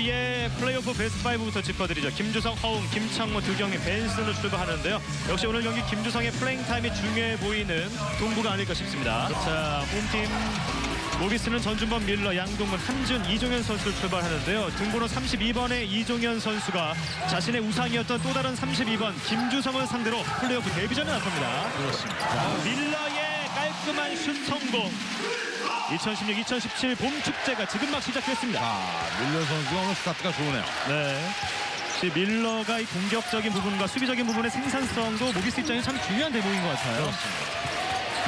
선수의 플레이오프 베스트 5부터 짚어드리죠. 김주성, 허웅, 김창모, 두경민, 벤슨으로 출발하는데요. 역시 오늘 경기 김주성의 플레잉 타임이 중요해 보이는 동부가 아닐까 싶습니다. 자, 홈팀 모비스는 전준범, 밀러, 양동근, 함준, 이종현 선수를 출발하는데요. 등번호 32번의 이종현 선수가 자신의 우상이었던 또 다른 32번 김주성을 상대로 플레이오프 데뷔전에 나섭니다. 그렇습니다. 밀러의 깔끔한 슛 성공. 2016-2017 봄 축제가 지금 막 시작됐습니다. 자, 밀러 선수가 오늘 스타트가 좋으네요. 네. 역시 밀러가 이 공격적인 부분과 수비적인 부분의 생산성도 모비스 입장에 참 중요한 대목인 것 같아요.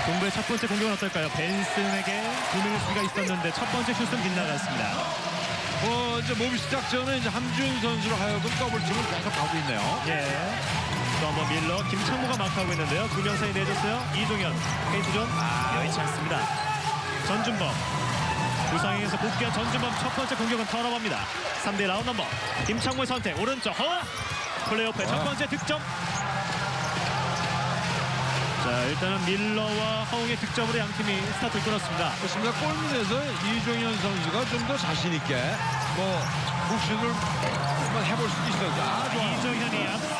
동부의 첫 번째 공격은 어떨까요? 벤슨에게 두 명의 수비가 있었는데 첫 번째 슛은 빗나갔습니다. 어, 이제 모비스 작전은 이제 함준 선수로 하여금 더블팀을 계속 가고 있네요. 예. 또 한번 밀러, 김창모가 마크하고 있는데요. 두 명 사이 내줬어요. 이종현, 페인트존 여의치 않습니다. 전준범. 부상에서 복귀한 전준범 첫 번째 공격은 턴오버입니다. 3대 라운 넘버. 김창모의 선택, 오른쪽 허! 플레이오프의 첫 와. 번째 득점. 자, 일단은 밀러와 허웅의 득점으로 양 팀이 스타트를 끊었습니다. 그렇습니다. 골문에서 이종현 선수가 좀 더 자신 있게 뭐 복수를 한번 해볼 수도 있어요. 아, 좋아요. 이종현이 앞선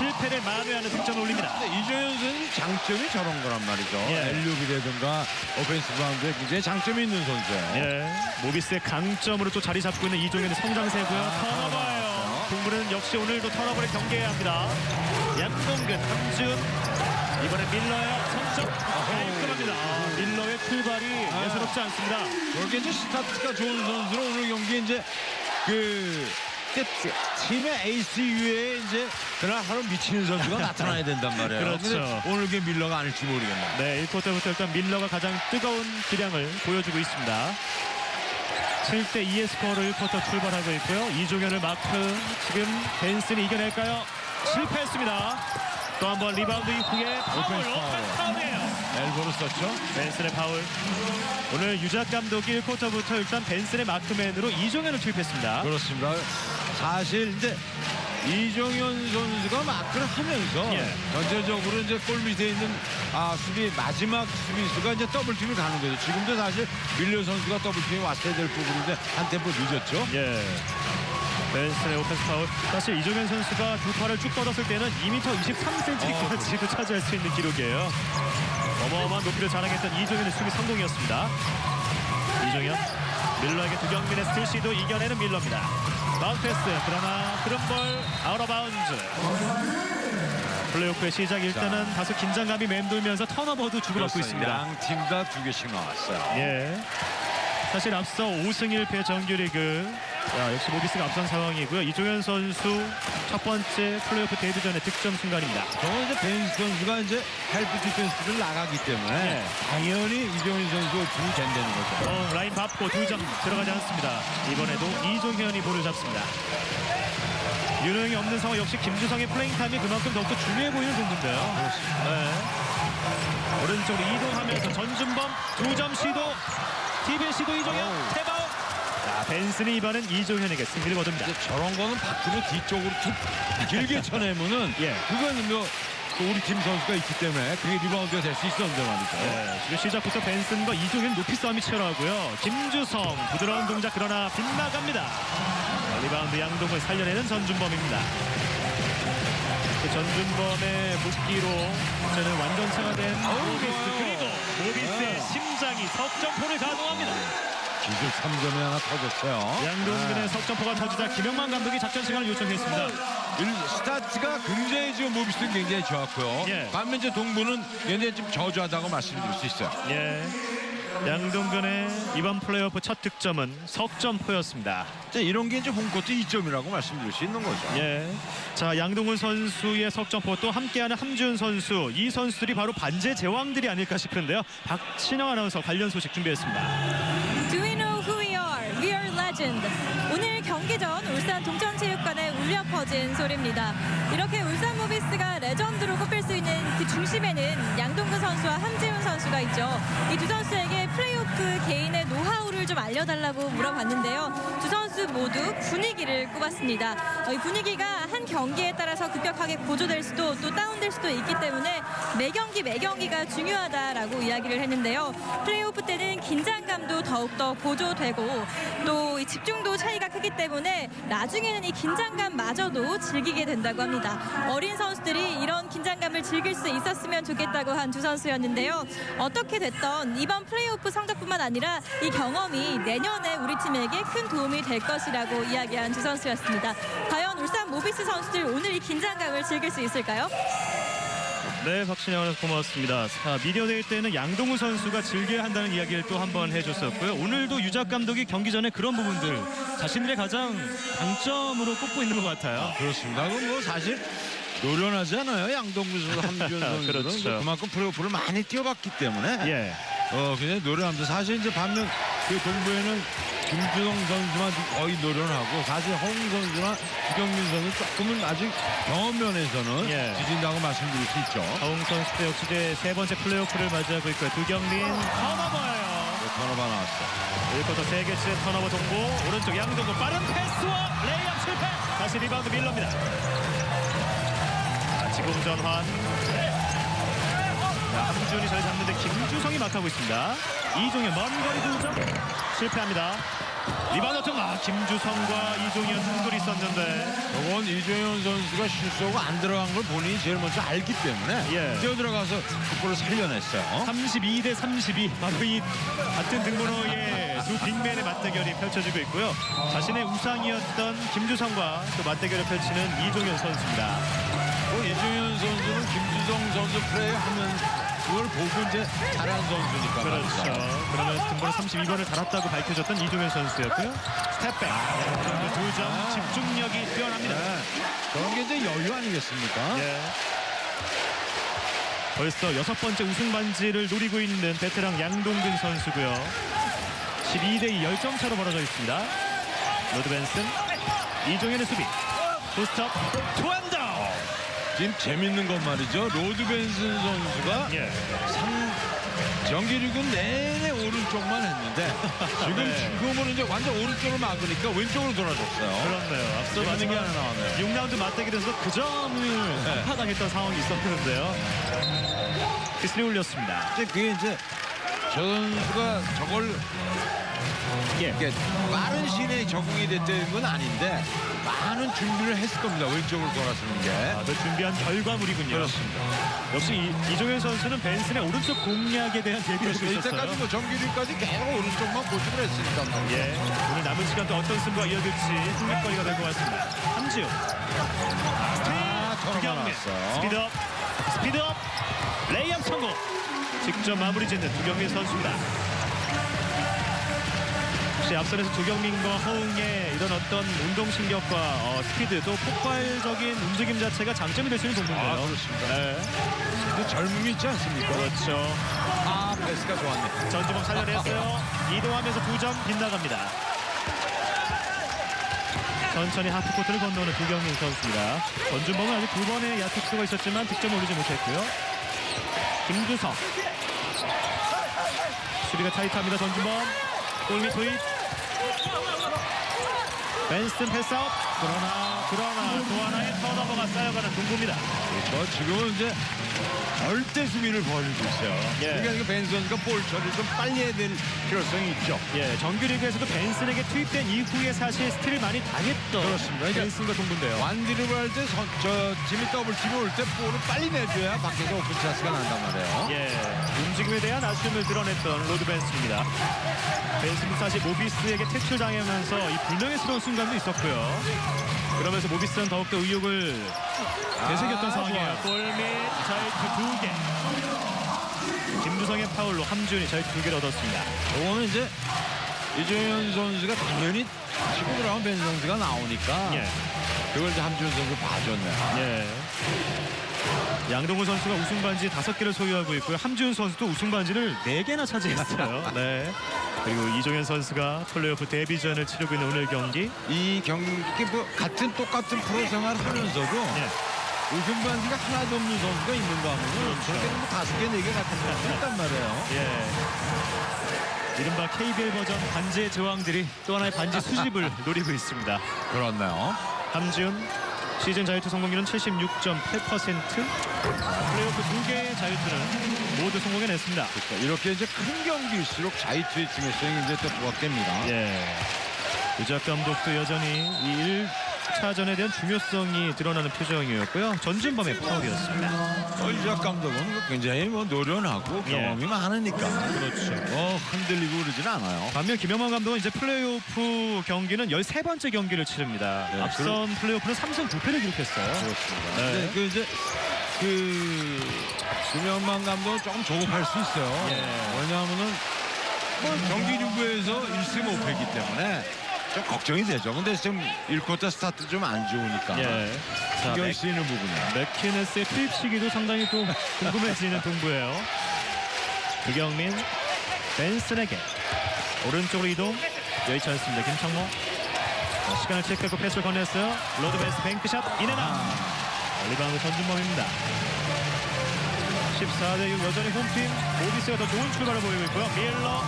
실패를 만회하는 득점을 올립니다. 이종현 선수 장점이 저런 거란 말이죠. 예. 엘류비라든가 오펜스 바운드에 굉장히 장점이 있는 선수예요. 예, 모비스의 강점으로 또 자리 잡고 있는 이종현의 성장세고요. 아, 턴오버예요. 동부는 역시 오늘도 턴오버를 경계해야 합니다. 양동근, 함준, 이번엔 밀러의 성적 깔끔합니다. 아, 밀러의 출발이 아. 예사롭지 않습니다. 그렇게 이제 스타트가 좋은 선수로 오늘 경기에 이제 그 이제 팀의 에이스 이외에 이제 그날 하루 미치는 선수가 나타나야 된단 말이에요. 그렇죠. 근데 오늘 게 밀러가 아닐지 모르겠네요. 네, 1쿼터부터 일단 밀러가 가장 뜨거운 기량을 보여주고 있습니다. 7대 2의 스코어로 1쿼터 출발하고 있고요. 이종현을 마크 지금 벤슨이 이겨낼까요? 실패했습니다. 또 한 번 리바운드 이후에 파울, 오펜스 파울. 오펜스 파울이에요. 엘보를 썼죠. 벤슨의 파울. 오늘 유작 감독이 1쿼터부터 일단 벤슨의 마크맨으로 이종현을 투입했습니다. 그렇습니다. 사실 이제 이종현 선수가 마크를 하면서 예. 전체적으로 이제 골 밑에 있는 아 수비 마지막 수비수가 이제 더블팀이 가는 거죠. 지금도 사실 밀려 선수가 더블팀이 왔어야 될 부분인데 한 템포 늦었죠. 예. 벤슨의 오펜스 파울. 사실 이종현 선수가 두 팔을 쭉 뻗었을 때는 2m 23cm까지도 차지할 수 있는 기록이에요. 어마어마한 높이를 자랑했던 이종현의 수비 성공이었습니다. 이종현 밀러에게 두경민의 스틸 시도 이겨내는 밀러입니다. 마운트 패스 그러나 그런볼 아웃 어 바운즈. 플레이오프의 시작 일단은 다소 긴장감이 맴돌면서 턴오버도 주고받고 있습니다. 양팀 다 두 개씩 나왔어요. 예. 사실 앞서 5승 1패 정규리그 야, 역시 모비스가 앞선 상황이고요. 이종현 선수 첫 번째 플레이오프 데뷔전의 득점 순간입니다. 저는 이제 벤스 선수가 이제 헬프 디펜스를 나가기 때문에 네. 당연히 이종현 선수가 중이 된다는 거죠. 어, 라인 밟고 두 점 들어가지 않습니다. 이번에도 이종현이 볼을 잡습니다. 윤호영이 없는 상황 역시 김주성의 플레잉 타임이 그만큼 더욱더 중요해 보이는 동부인데요. 네. 오른쪽으로 이동하면서 전준범 두 점 시도 TVN 시도 이종현. 태바운 자 벤슨이 이번엔 이종현에게 승리를 거둡니다. 이제 저런 거는 밖으로 뒤쪽으로 툭 길게 쳐내면은 예. 그건 뭐또 우리 팀 선수가 있기 때문에 그게 리바운드가 될 수 있었는데 말이죠. 네, 지금 시작부터 벤슨과 이종현 높이 싸움이 치열하고요. 김주성 부드러운 동작 그러나 빗나갑니다. 자, 리바운드 양동을 살려내는 전준범입니다. 그 전준범의 묶기로 저는 완전체가 된 모비스 그리고 모비스의 네. 심장이 석점포를 가동합니다. 기술 3점이 하나 터졌어요. 양동근의 네. 석점포가 터지자 김영만 감독이 작전 시간을 요청했습니다. 일- 스타트가 굉장히 지금 모비스는 굉장히 좋았고요. 예. 반면 이제 동부는 굉장히 좀 저조하다고 말씀드릴 수 있어요. 예. 양동근의 이번 플레이오프 첫 득점은 석점포였습니다. 자, 이런 게 이제 홈코트 2점이라고 말씀드릴 수 있는 거죠. 예. 자, 양동근 선수의 석점포 또 함께하는 함준 선수. 이 선수들이 바로 반제 제왕들이 아닐까 싶은데요. 박신영 아나운서 관련 소식 준비했습니다. Do we know who we are? We are legend. 오늘 경기 전 울산 동천체육관에 울려 퍼진 소리입니다. 이렇게 울산 모비스가 레전드로 꼽힐 수 있는 그 중심에는 양동근 선수와 함지훈 선수가 있죠. 이 두 선수에게 플레이오프 개인의 노하우를 좀 알려달라고 물어봤는데요. 두 선수 모두 분위기를 꼽았습니다. 어, 이 분위기가 한 경기에 따라서 급격하게 고조될 수도 또 다운될 수도 있기 때문에 매 경기 매 경기가 중요하다라고 이야기를 했는데요. 플레이오프 때는 긴장감도 더욱더 고조되고 또이 집중도 차이가 크기 때문에 나중에는 이 긴장감마저도 즐기게 된다고 합니다. 어린 선수들이 이런 긴장감을 즐길 수 있었으면 좋겠다고 한 두 선수였는데요. 어떻게 됐던 이번 플레이오프 성적뿐만 아니라 이 경험이 내년에 우리 팀에게 큰 도움이 될 것이라고 이야기한 두 선수였습니다. 과연 울산 모비스 선수들 오늘 이 긴장감을 즐길 수 있을까요? 네, 박신영 고맙습니다. 자, 미디어데이 때는 양동우 선수가 즐겨야 한다는 이야기를 또 한 번 해줬었고요. 오늘도 유작 감독이 경기 전에 그런 부분들 자신들의 가장 강점으로 꼽고 있는 것 같아요. 그렇습니다. 그건 뭐 사실 노련하지 않아요. 양동근 선수, 함지현 선수는 그렇죠. 그만큼 플레이오프를 많이 뛰어봤기 때문에 예, 어 굉장히 노련합니다. 사실 이제 반면 그 동부에는 김주성 선수만 거의 노련하고 사실 홍 선수나 주경민 선수 조금은 아직 경험 면에서는 예. 뒤진다고 말씀드릴 수 있죠. 가웅 선수 도 역시 이제 세 번째 플레이오프를 맞이하고 있고요. 두경민 턴오버예요. 네, 턴오버 나왔어. 1쿼터 세개째 턴오버 동고 오른쪽 양동근 빠른 패스와 레이업 실패 다시 리바운드 밀러입니다 자, 지금 전환 자, 함준이 잘 잡는데 김주성이 맡아고 있습니다. 이종현 먼 거리 두점. 실패합니다. 리바운드 좀 아, 김주성과 이종현 한골이 있었는데. 저건 이종현 선수가 실수하고 안 들어간 걸 본인이 제일 먼저 알기 때문에 예. 뛰어 들어가서 그골을 살려냈어요. 32 대 32 바로 이 같은 등번호의 두 빅맨의 맞대결이 펼쳐지고 있고요. 자신의 우상이었던 김주성과 또 맞대결을 펼치는 이종현 선수입니다. 또 이종현 선수는 김주성 선수 플레이 하면 그걸 보고 이제 잘한 선수니까. 그렇죠. 그러면 등번호 32번을 달았다고 밝혀졌던 이종현 선수였고요. 스텝백. 두점 집중력이 뛰어납니다. 네. 그런 게 이제 여유 아니겠습니까? 예. 벌써 여섯 번째 우승 반지를 노리고 있는 베테랑 양동근 선수고요. 12 대 2 열점 차로 벌어져 있습니다. 로드 벤슨, 이종현의 수비. 포스트업, 투안다운. 지금 재밌는 건 말이죠. 로드 벤슨 선수가 예. 삼 정기리그 내내 오른쪽만 했는데 지금 네. 지금은 이제 완전 오른쪽을 막으니까 왼쪽으로 돌아줬어요. 그렇네요. 앞서 재밌는 게 마지막 하나 나왔네요. 6라운드 맞대결에서 그 점을 한파당했던 상황이 있었는데요. 기슬이 울렸습니다. 이제 그게 이제 저 선수가 저걸 예. 빠른 시내에 적응이 됐다는 건 아닌데 많은 준비를 했을 겁니다. 왼쪽으로 돌아서는 게. 아, 그 준비한 결과물이군요. 그렇습니다. 역시 이, 이종현 선수는 벤슨의 오른쪽 공략에 대한 대비를 고 이때까지 있었어요. 뭐 정규리까지 계속 오른쪽만 고집을 했으니까 말이죠. 예, 오늘 남은 시간 또 어떤 승부가 이어질지 흥미거리가 될 것 같습니다. 함지우, 아, 두경민, 나왔어. 스피드업, 스피드업, 레이업 성공. 직접 마무리 짓는 두경민 선수입니다. 혹시 앞선에서 두경민과 허웅의 이런 어떤 운동신경과 어, 스피드 또 폭발적인 움직임 자체가 장점이 될 수 있는 동료인데요. 아, 그렇습니다. 네. 그 젊음이 있지 않습니까? 그렇죠. 아, 패스가 좋았네. 전주범 살려냈어요. 이동하면서 두점 빗나갑니다. 천천히 하프코트를 건너오는 두경민 선수입니다. 전주범은 아직 두 번의 야투수가 있었지만 득점 올리지 못했고요. 김두성. 수비가 타이트합니다. 전주범. 골밑 투입. 벤스튼 패스아웃. 그러나 그러나 또 하나의 턴오버가 쌓여가는 동부입니다. 그렇죠. 지금은 이제 절대 수비를 벌이고 있어요. 예. 그러니까 이거 벤 선수가 볼 처리를 좀 빨리 해야 될 필요성이 있죠. 예, 정규리그에서도 벤슨에게 투입된 이후에 사실 스틸을 많이 당했던 그렇습니다. 그러니까 벤슨과 동부인데요. 완드립을 할때 저 지미 더블 팀이 올때 볼을 빨리 내줘야 밖에서 오픈 찬스가 난단 말이에요. 예, 움직임에 대한 아쉬움을 드러냈던 로드 벤슨입니다. 벤슨은 사실 모비스에게 퇴출당하면서 이 불명예스러운 순간도 있었고요. 그러면서 모비스는 더욱더 의욕을 되새겼던 아, 상황이에요. 골밑 자유투 두 개. 김주성의 파울로 함준이 자유투 두 개를 얻었습니다. 이거는 이제 이종현 선수가 당연히 치고 들어가면 벤 선수가 나오니까 예, 그걸 이제 함준 선수 봐줬네요. 예. 양동훈 선수가 우승 반지 다섯 개를 소유하고 있고요. 함지훈 선수도 우승 반지를 네 개나 차지했어요. 네. 그리고 이종현 선수가 플레이오프 데뷔전을 치르고 있는 오늘 경기. 이 경기 뭐 같은 똑같은 프로 생활을 하면서도 예. 우승 반지가 하나도 없는 선수가 있는가 하면 그렇죠. 저렇게 뭐 다섯 개, 네 개 같은 거 있단 말이에요. 예. 이른바 KBL 버전 반지의 제왕들이 또 하나의 반지 수집을 노리고 있습니다. 그렇네요. 함지훈 시즌 자유투 성공률은 76.8%. 플레이오프 두 개의 자유투는 모두 성공해냈습니다. 그러니까 이렇게 이제 큰 경기일수록 자유투의 중요성이 이제 또 부각됩니다. 예. 유작 감독도 여전히 이 1 차전에 대한 중요성이 드러나는 표정이었고요. 전진범의 파울이었습니다. 얼작 감독은 굉장히 뭐 노련하고 예. 경험이 많으니까 그렇죠. 뭐 흔들리고 그러지는 않아요. 반면 김영만 감독은 이제 플레이오프 경기는 13번째 경기를 치릅니다. 네, 앞선 플레이오프는 3승 9패를 기록했어요. 그렇습니다. 네. 근데 그 이제 그 김영만 감독은 조금 조급할 수 있어요. 예. 왜냐하면은 뭐 경기 중부에서 1승 5패이기 때문에 좀 걱정이 되죠. 근데 지금 1쿼터 스타트 좀 안 좋으니까 예. 자, 신경이 맥, 쓰이는 부분이에요. 맥키네스의 투입 시기도 상당히 또 궁금해지는 동부예요. 유경민, 벤슨에게 오른쪽으로 이동 여의치 않습니다. 김창모 자, 시간을 체크하고 패스를 건넸어요. 로드 베스 뱅크샷 인앤아웃 아, 리바운드 전준범입니다. 14대 6 여전히 홈팀 오비스가 더 좋은 출발을 보이고 있고요. 밀러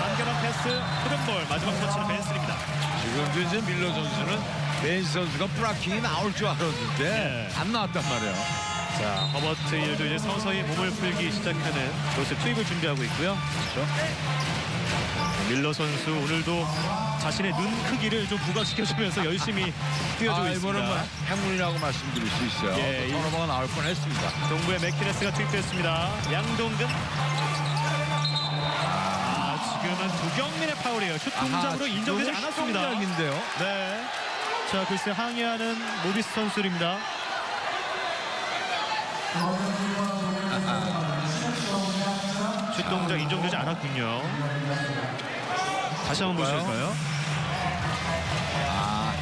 단결한 패스 푸른볼 마지막 터치는 벤슨입니다. 지금도 이제 밀러 선수는 베인스 선수가 브라킹이 나올 줄 알았는데 네. 안 나왔단 말이에요. 자 허버트 일도 이제 서서히 몸을 풀기 시작하는 로스 투입을 준비하고 있고요. 그렇죠? 밀러 선수 오늘도 자신의 눈 크기를 좀 부각시켜주면서 열심히 뛰어주고 아, 있습니다. 이거는 뭐 행운이라고 말씀드릴 수 있어요. 예, 이- 턴오버가 나올 뻔했습니다. 동부의 맥키네스가 투입됐습니다. 양동근. 두경민의 파울이에요. 슛 동작으로 인정되지 않았습니다. 동작인데요. 네. 자, 글쎄 항의하는 모비스 선수입니다. 슛 동작 인정되지 않았군요. 다시 한번 볼까요? 보실까요? 아,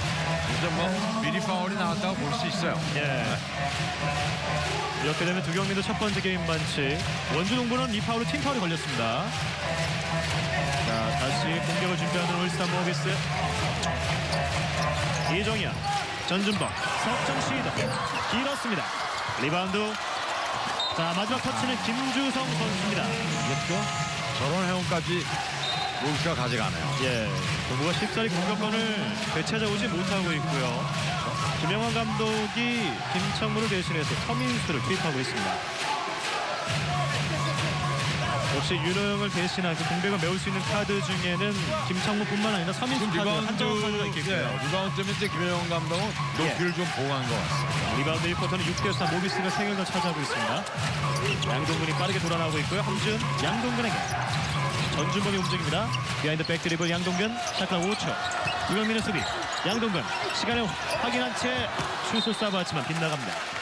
이제 뭐 미리 파울이 나왔다고 볼 수 있어요. 예. 이렇게 되면 두경민도 첫 번째 게임 반칙. 원주 농구는 이 파울로 팀 파울이 걸렸습니다. 울산 모비스. 이종현, 전준범, 석점 시도 길었습니다. 리바운드. 자, 마지막 터치는 김주성 선수입니다. 저런 행운까지 모기스가 가져가네요. 예, 동부가 쉽사리 공격권을 되찾아오지 못하고 있고요. 김영환 감독이 김창무를 대신해서 서민수를 투입하고 있습니다. 역시 윤호영을 대신한 그 공백을 메울 수 있는 카드 중에는 김창무뿐만 아니라 서민수 지금 카드 리바운드, 한정호 선수가 있겠고요. 예, 리바운드 때문에 이제 김영현 감독은 높이를 좀 보호한 것 같습니다. 리바운드 1쿼터는 6대 4 모비스가 3개를 더 차지하고 있습니다. 양동근이 빠르게 돌아나오고 있고요. 함준 양동근에게 전준범이 움직입니다. 비하인드 백 드리블 양동근 샷클 5초. 유경민의 수비 양동근 시간을 확인한 채 슛을 쏴봤지만 빗나갑니다.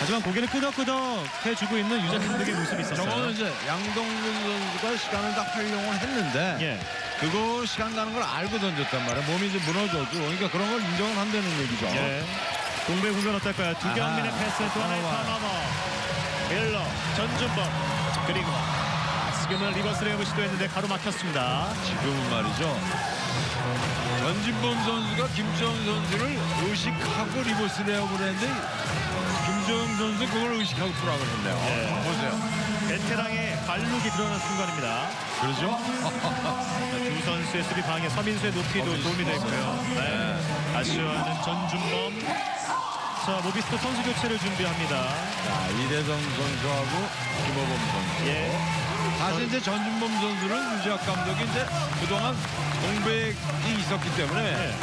하지만 고개를 끄덕끄덕 해주고 있는 감독의 모습이 있었어요. 저거는 이제 양동근 선수가 시간을 다 활용을 했는데 예. 그거 시간 가는 걸 알고 던졌단 말이에요. 몸이 이제 무너져도 그러니까 그런 걸 인정을 한다는 얘기죠. 예. 동배 공격 어떨까요? 두경민의. 패스 또 하나의 아하. 턴오버. 밀러, 전준범 그리고 아, 지금은 리버스 레이업을 시도했는데 가로막혔습니다. 지금은 말이죠. 전진범 선수가 김주영 선수를 의식하고 리버스 레이업을 했는데 김주영 선수 그걸 의식하고 투락을 했네요. 네. 보세요. 베테랑의 발룩이 드러난 순간입니다. 그러죠? 두 선수의 수비 방해 서민수의 높이도 서민수. 도움이 되고요. 네. 아쉬워하는 전준범. 자, 모비스도 선수 교체를 준비합니다. 자, 이대성 선수하고 김호범 선수. 예. 사실 이제 전준범 선수는 유지학 감독이 이제 그동안 공백이 있었기 때문에 네.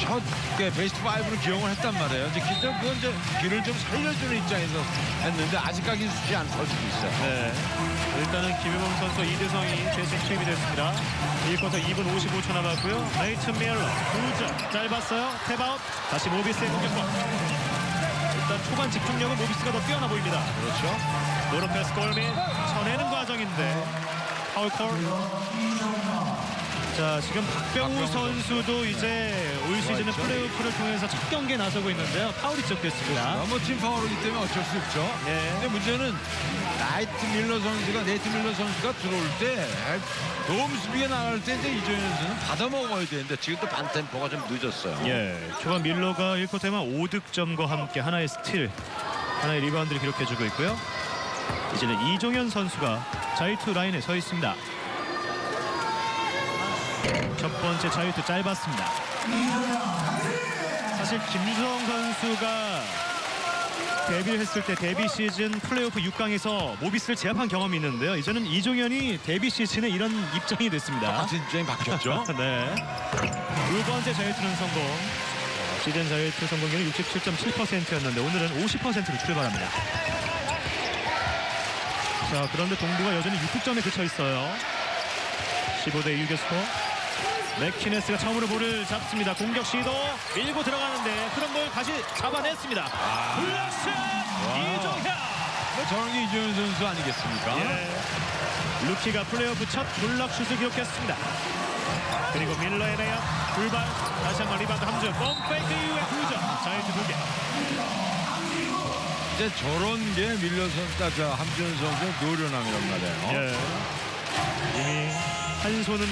첫그 베스트 5로 기용을 했단 말이에요. 이제 기존 그건 이제 길을 좀 살려주는 입장에서 했는데 아직까지 쉽지 않을 수도 있어요. 네. 일단은 김효범 선수 이대성이 대신 투입이 됐습니다. 1쿼터 2분 55초 남았고요. 네이튼 미엘러 2점 짧았어요. 탭아웃. 다시 모비스의 공격권. 일단 초반 집중력은 모비스가 더 뛰어나 보입니다. 그렇죠. 노르패스 골밑 쳐내는 과정인데 파울콜 자 지금 박병우 박병우 선수도 이제 올 시즌은. 플레이오프를 통해서 첫 경기에 나서고 있는데요. 파울이 지적됐습니다. 너무 팀 파워이기 때문에 어쩔 수 없죠. 네. 근데 문제는 나이트 밀러 선수가 네이트 밀러 선수가 들어올 때 도움 수비에 나갈 때 이제 이정현 선수는 받아 먹어야 되는데 지금 또 반템포가 좀 늦었어요. 예, 초반 밀러가 1쿼터에만 5득점과 함께 하나의 스틸, 하나의 리바운드를 기록해주고 있고요. 이제는 이종현 선수가 자유투 라인에 서 있습니다. 첫 번째 자유투 짧았습니다. 사실 김주성 선수가 데뷔를 했을 때 데뷔 시즌 플레이오프 6강에서 모비스를 제압한 경험이 있는데요. 이제는 이종현이 데뷔 시즌에 이런 입장이 됐습니다. 같은 입장이 바뀌었죠. 네. 두 번째 자유투는 성공. 시즌 자유투 성공률은 67.7%였는데 오늘은 50%로 출발합니다. 자, 그런데 동부가 여전히 6득점에 그쳐 있어요. 15대 6의 스코어. 맥키네스가 처음으로 볼을 잡습니다. 공격 시도 밀고 들어가는데 흐름 볼 다시 잡아냈습니다. 블락샷 이종현. 뭐 저런 게 이정현 선수 아니겠습니까? 예. 루키가 플레이오프 첫 블락슛을 기록했습니다. 그리고 밀러의 레이업 불발 다시 한번 리바운드 함주 펌페이크 이후에 2점 자유투 2개 이제 저런 게 밀러 선수가 저 함지현 선수의 노련함이란 말이에요. 예. 이미 한 손은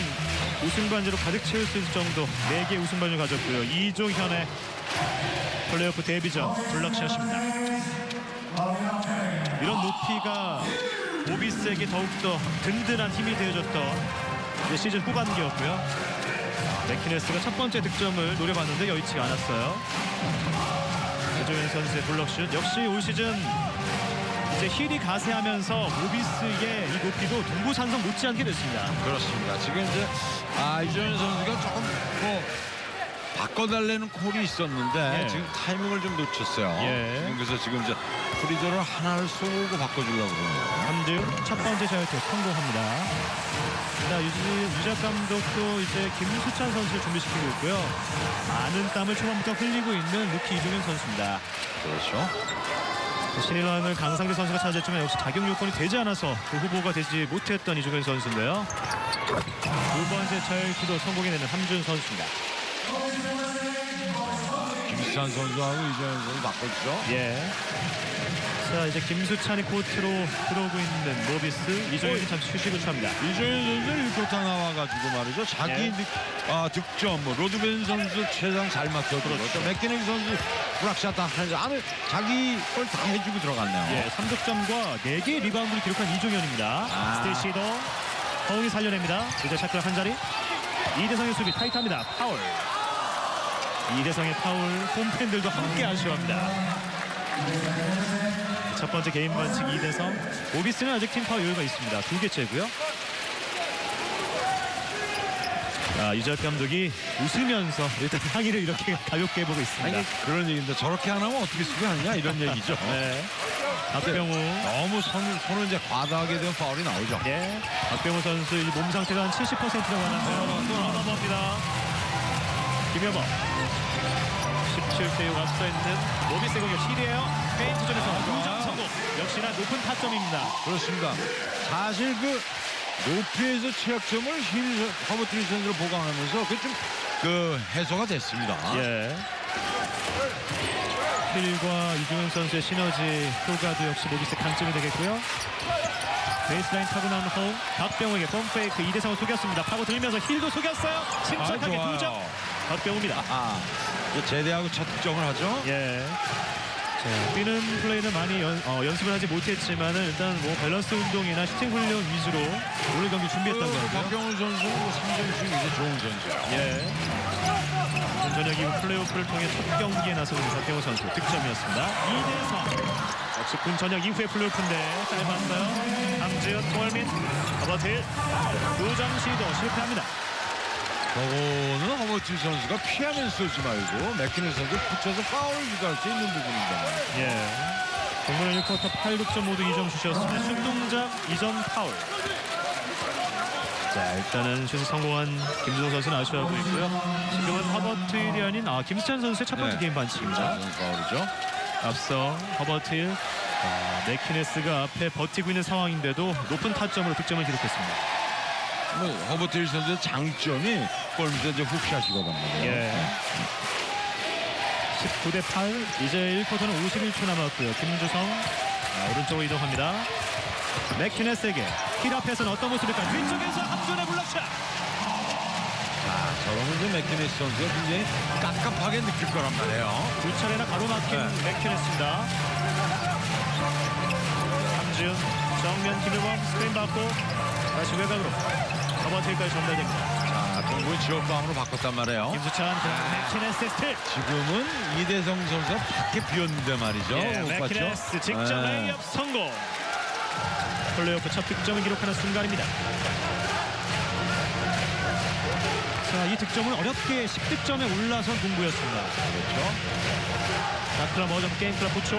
우승 반지로 가득 채울 수 있을 정도 4개 우승 반지를 가졌고요. 이종현의 플레이오프 데뷔전 블락샷입니다. 이런 높이가 모비스에게 더욱더 든든한 힘이 되어줬던 시즌 후반기였고요. 맥키네스가 첫 번째 득점을 노려봤는데 여의치 않았어요. 이종현 선수의 블락슛 역시 올 시즌 이제 힐이 가세하면서 모비스의 이 높이도 동부 산성 못지않게 됐습니다. 그렇습니다. 지금 이제 아 이정현 선수가 조금 뭐 바꿔달라는 콜이 있었는데 예. 지금 타이밍을 좀 놓쳤어요. 예. 지금 그래서 지금 이제 프리저를 하나를 쏘고 바꿔주려고 그러네요. 함들 첫 번째 자유투 성공합니다. 자, 유지, 유작 감독도 이제 김수찬 선수를 준비시키고 있고요. 많은 땀을 초반부터 흘리고 있는 루키 이종현 선수입니다. 그렇죠. 신인왕을 강상재 선수가 차지했지만 역시 자격 요건이 되지 않아서 그 후보가 되지 못했던 이종현 선수인데요. 두 번째 자유투도 성공해내는 함준 선수입니다. 김수찬 선수하고 이정현 선수 바꿔주죠. 예. 자 이제 김수찬이 코트로 들어오고 있는 모비스 이종현이 잠시 휴식을 취합니다. 이정현 선수 1쿼터 나와가지고 말이죠. 자기 예. 득, 아, 득점, 뭐 로드벤 선수 최상 잘 맞춰주고 그렇죠. 또 맥키넥 선수 다 하는데 안에 자기 걸 다 해주고 들어갔네요. 예, 3득점과 4개의 리바운드를 기록한 이종현입니다. 아. 스테이시도 허웅이 살려냅니다. 이제 샤클 한 자리. 이대성의 수비 타이트합니다. 파울. 이대성의 파울 홈팬들도 함께 아쉬워합니다. 첫 번째 개인 반칙 이대성. 오비스는 아직 팀 파울 여유가 있습니다. 두 개째고요. 자, 이절 감독이 웃으면서 일단 항의를 이렇게 가볍게 해보고 있습니다. 아니 그런 얘기인데 저렇게 안 하면 어떻게 수비하느냐 이런 얘기죠. 네. 박병우. 너무 손을, 손을 이제 과다하게 되면 파울이 나오죠. 예. 박병호 선수 이몸 상태가 한 70%라고 하는데요. 또 넘어갑니다. 김여범. 17대 6 앞서 있는 모비스 공격 7이에요. 페인트전에서 2점 성공. 역시나 높은 타점입니다. 그렇습니다. 사실 그 높이에서 취약점을 힐 허버트리 선수로 보강하면서 그게 좀 그 해소가 됐습니다. 예. 힐과 이종현 선수의 시너지 효과도 역시 모비스 강점이 되겠고요. 베이스라인 타고 나온 허웅 박병호에게 펌페이크 이대성을 속였습니다. 파고 들면서 힐도 속였어요. 침착하게 아, 두 점. 좋아요. 박병호입니다. 아, 제대하고 첫 득점을 하죠. 예. 자, 뛰는 플레이는 많이 연, 어, 연습을 하지 못했지만은 일단 뭐 밸런스 운동이나 슈팅 훈련 위주로 오늘 경기 준비했다고 그 하고요. 박병훈 선수는 뭐 3점 중에 이제 좋은 선수예요. 예. 오늘 저녁 이후 플레이오프를 통해 첫 경기에 나서는 박병호 선수 득점이었습니다. 이대성. 역시 군 저녁 이후의 플레이오프인데 짧았어요. 강지현, 토얼민, 허버틸 두점 시도 실패합니다. 저거는 허버트리 선수가 피하면서 쏘지 말고 맥키네 선수 붙여서 파울을 유도할 수 있는 부분입니다. 예. 동문의 1쿼터 8득점 모두 2점 슛이었습니다. 슛 동작 2점 파울. 자 일단은 슛 성공한 김주성 선수는 아쉬워하고 있고요. 지금은 허버트 힐이 아닌 아, 김수찬 선수의 첫 번째 네. 게임 반칙입니다. 파울이죠. 앞서 허버트 힐 아, 맥키네스가 앞에 버티고 있는 상황인데도 높은 타점으로 득점을 기록했습니다. 뭐 허버트 힐 선수의 장점이 골 밑에 이제 훅샷이거든요. 예. 19대 8. 이제 1쿼터는 51초 남았고요. 김주성 자, 오른쪽으로 이동합니다. 맥키네스에게 힐 앞에서는 어떤 모습일까? 뒤쪽에서 함전의 블락샷. 자, 저러면 이제 맥키네스 선수가 굉장히 깝깝하게 느낄 거란 말이에요. 두 차례나 가로막힌 네. 맥키네스입니다. 함지훈 정면 김일범 스크린 받고 다시 외곽으로 커버트까지 전달됩니다. 자, 동부의 지역방으로 바꿨단 말이에요. 김수찬 맥키네스 스틸. 지금은 이대성 선수가 밖에 비었는데 말이죠. 예, 못 봤죠? 맥키네스 직접 예. 레이업 성공. 플레이오프 첫 득점을 기록하는 순간입니다. 자, 이 득점은 어렵게 10득점에 올라선 동부였습니다. 그렇죠. 다크라 머점 게임 클럽 부초.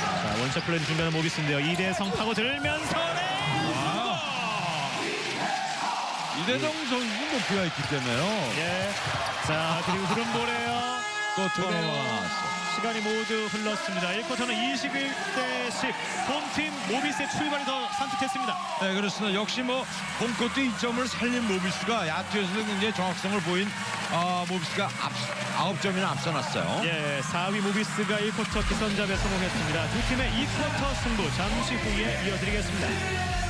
자, 원샷 플레이 준비하는 모비스인데요. 이대성 파고 들면서 이대성 선수는 높이가 있기 때문에요. 예. 자, 그리고 흐름 보래요. 또 나왔어. 시간이 모두 흘렀습니다. 1쿼터는 21대 10. 홈팀 모비스의 출발이 더 산뜻했습니다. 네, 그렇습니다. 역시 뭐 홈코트 이점을 살린 모비스가 야투에서도 굉장히 정확성을 보인 아, 모비스가 앞, 9점이나 앞서놨어요. 예, 4위 모비스가 1쿼터 기선잡에 성공했습니다. 두 팀의 2쿼터 승부 잠시 후에 이어드리겠습니다.